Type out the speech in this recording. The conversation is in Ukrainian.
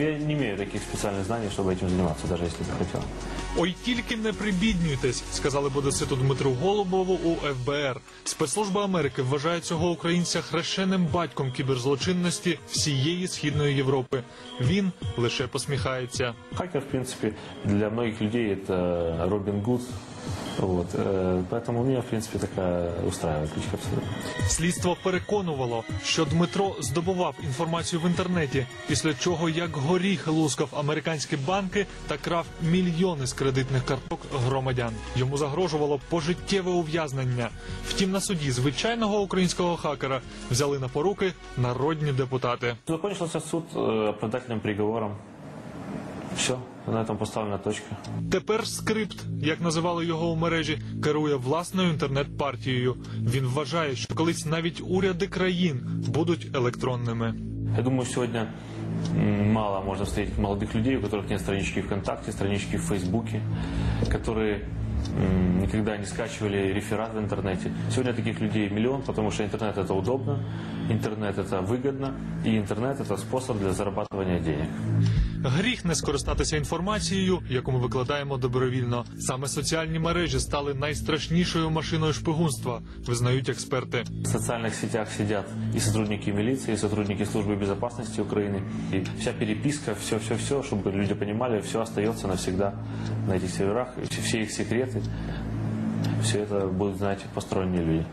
Я не имею таких специальных знаний, чтобы этим заниматься, даже если бы хотел. Ой, тільки не прибіднюйтесь, сказали Бодеситу Дмитру Голубову у ФБР. Спецслужба Америки вважає цього українця хрещеним батьком кіберзлочинності всієї східної Європи. Він лише посміхається. Хакер, в принципе, для многих людей это Робин Гуд. Вот. э, Поэтому меня, в принципе, такая устраивает кличка абсолютно. Слідство переконувало, що Дмитро здобував інформацію в інтернеті, після чого як горіх лускав американські банки та крав мільйони з кредитних карток громадян. Йому загрожувало пожиттєве ув'язнення. Втім, на суді звичайного українського хакера взяли на поруки народні депутати. Закончился суд э, оправдательным приговором. Все, на этом поставлена точка. Тепер скрипт, як називали його у мережі, керує власною інтернет-партією. Він вважає, що колись навіть уряди країн будуть електронними. Я думаю, сегодня м, мало можно встретить молодых людей, у которых нет странички ВКонтакте, странички в Фейсбуке, которые м, никогда не скачивали реферат в интернете. Сегодня таких людей миллион, потому что интернет это удобно, интернет это выгодно, и интернет это способ для зарабатывания денег. Гріх не скористатися інформацією, яку ми викладаємо добровільно. Саме соціальні мережі стали найстрашнішою машиною шпигунства, визнають експерти. В социальных сетях сидят и сотрудники милиции, и сотрудники службы безопасности Украины. И вся переписка, все-все-все, чтобы люди понимали, все остается навсегда на этих серверах, и все их секреты. Все это будут знать посторонние люди.